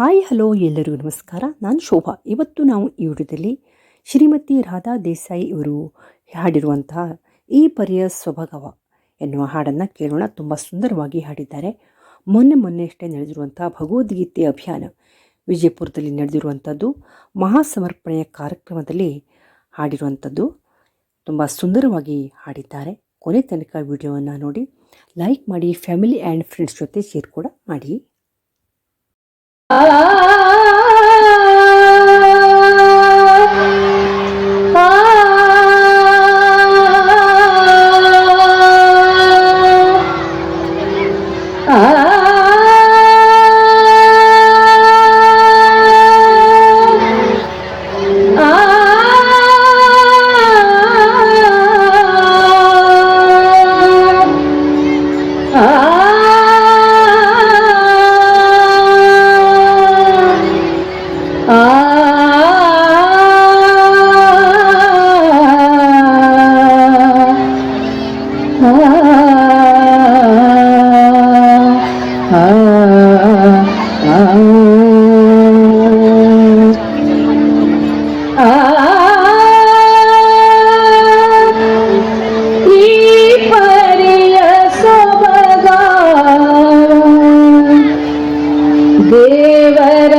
Hi, hello, ಎಲ್ಲರಿಗೂ ನಮಸ್ಕಾರ. ನಾನು ಶೋಭಾ. ಇವತ್ತು ನಾವು ಈ ವಿಡಿಯೋದಲ್ಲಿ ಶ್ರೀಮತಿ ರಾಧಾ ದೇಸಾಯಿ ಇವರು ಹಾಡಿರುವಂತಹ ಈ ಪರಿಯ ಸ್ವಭಗವ ಎನ್ನುವ ಹಾಡನ್ನು ಕೇಳೋಣ. ತುಂಬ ಸುಂದರವಾಗಿ ಹಾಡಿದ್ದಾರೆ. ಮೊನ್ನೆ ಮೊನ್ನೆಯಷ್ಟೇ ನಡೆದಿರುವಂಥ ಭಗವದ್ಗೀತೆ ಅಭಿಯಾನ ವಿಜಯಪುರದಲ್ಲಿ ನಡೆದಿರುವಂಥದ್ದು, ಮಹಾಸಮರ್ಪಣೆಯ ಕಾರ್ಯಕ್ರಮದಲ್ಲಿ ಹಾಡಿರುವಂಥದ್ದು ತುಂಬ ಸುಂದರವಾಗಿ ಹಾಡಿದ್ದಾರೆ. ಕೊನೆ ತನಕ ವಿಡಿಯೋವನ್ನು ನೋಡಿ, ಲೈಕ್ ಮಾಡಿ, ಫ್ಯಾಮಿಲಿ ಆ್ಯಂಡ್ ಫ್ರೆಂಡ್ಸ್ ಜೊತೆ ಶೇರ್ ಕೂಡ ಮಾಡಿ. Ah! ದೇವರಲ್ಲಿ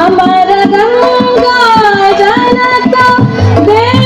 আমার গঙ্গা জনতা দেব